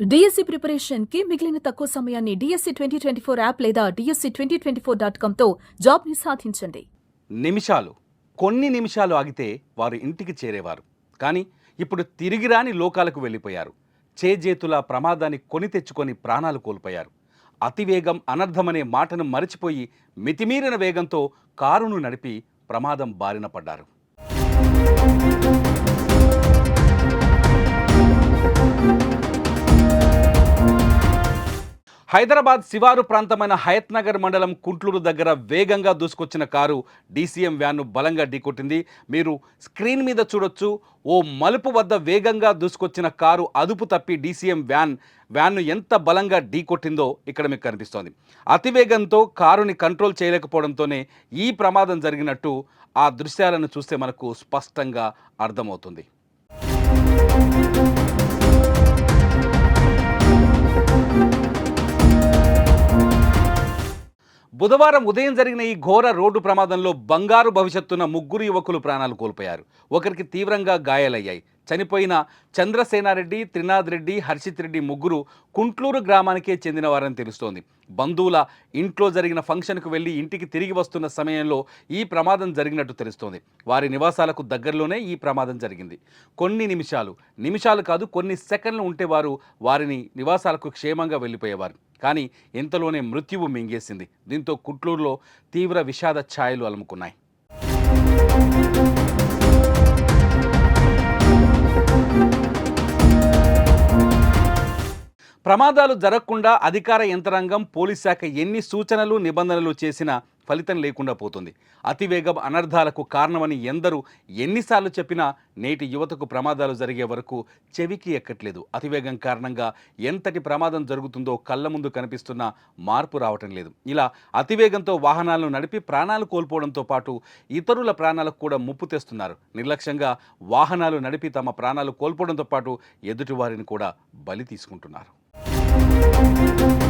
DSC ప్రిపరేషన్కి మిగిలిన తక్కువ సమయాన్ని DSC twenty twenty four app లేదా DSC twenty twenty four dot కామ్తో జాబ్ని సాధించండి. నిమిషాలు. కొన్ని నిమిషాలు ఆగితే వారు ఇంటికి చేరేవారు. కానీ ఇప్పుడు తిరిగి రాని లోకాలకు వెళ్ళిపోయారు. చేజేతుల ప్రమాదాన్ని కొని తెచ్చుకొని ప్రాణాలు కోల్పోయారు. అతివేగం అనర్థమనే మాటను మరచిపోయి మితిమీరిన వేగంతో కారును నడిపి ప్రమాదం బారిన పడ్డారు. హైదరాబాద్ శివారు ప్రాంతమైన హయత్ నగర్ మండలం కుంట్లూరు దగ్గర వేగంగా దూసుకొచ్చిన కారు డీసీఎం వ్యాన్ను బలంగా ఢీకొట్టింది. మీరు స్క్రీన్ మీద చూడొచ్చు. ఓ మలుపు వద్ద వేగంగా దూసుకొచ్చిన కారు అదుపు తప్పి డీసీఎం వ్యాన్ వ్యాన్ను ఎంత బలంగా ఢీకొట్టిందో ఇక్కడ మీకు కనిపిస్తోంది. అతివేగంతో కారుని కంట్రోల్ చేయలేకపోవడంతోనే ఈ ప్రమాదం జరిగినట్టు ఆ దృశ్యాలను చూస్తే మనకు స్పష్టంగా అర్థమవుతుంది. బుధవారం ఉదయం జరిగిన ఈ ఘోర రోడ్డు ప్రమాదంలో బంగారు భవిష్యత్తున్న ముగ్గురు యువకులు ప్రాణాలు కోల్పోయారు. ఒకరికి తీవ్రంగా గాయాలయ్యాయి. చనిపోయిన చంద్రసేనారెడ్డి త్రినాథ్ రెడ్డి హర్షిత్ రెడ్డి ముగ్గురు కుంట్లూరు గ్రామానికే చెందినవారని తెలుస్తోంది. బంధువుల ఇంట్లో జరిగిన ఫంక్షన్కు వెళ్ళి ఇంటికి తిరిగి వస్తున్న సమయంలో ఈ ప్రమాదం జరిగినట్టు తెలుస్తోంది. వారి నివాసాలకు దగ్గరలోనే ఈ ప్రమాదం జరిగింది. కొన్ని నిమిషాలు నిమిషాలు కాదు కొన్ని సెకండ్లు ఉంటే వారు వారిని నివాసాలకు క్షేమంగా వెళ్ళిపోయేవారు. కానీ ఇంతలోనే మృత్యువు మింగేసింది. దీంతో కుట్లూరులో తీవ్ర విషాద ఛాయలు అలుముకున్నాయి. ప్రమాదాలు జరగకుండా అధికార యంత్రాంగం పోలీస్ శాఖ ఎన్ని సూచనలు నిబంధనలు చేసినా ఫలితం లేకుండా పోతుంది. అతివేగం అనర్థాలకు కారణమని ఎందరూ ఎన్నిసార్లు చెప్పినా నేటి యువతకు ప్రమాదాలు జరిగే వరకు చెవికి ఎక్కట్లేదు. అతివేగం కారణంగా ఎంతటి ప్రమాదం జరుగుతుందో కళ్ళ ముందు కనిపిస్తున్న మార్పు రావటం లేదు. ఇలా అతివేగంతో వాహనాలను నడిపి ప్రాణాలు కోల్పోవడంతో పాటు ఇతరుల ప్రాణాలకు కూడా ముప్పు తెస్తున్నారు. నిర్లక్ష్యంగా వాహనాలు నడిపి తమ ప్రాణాలు కోల్పోవడంతో పాటు ఎదుటివారిని కూడా బలి తీసుకుంటున్నారు. Música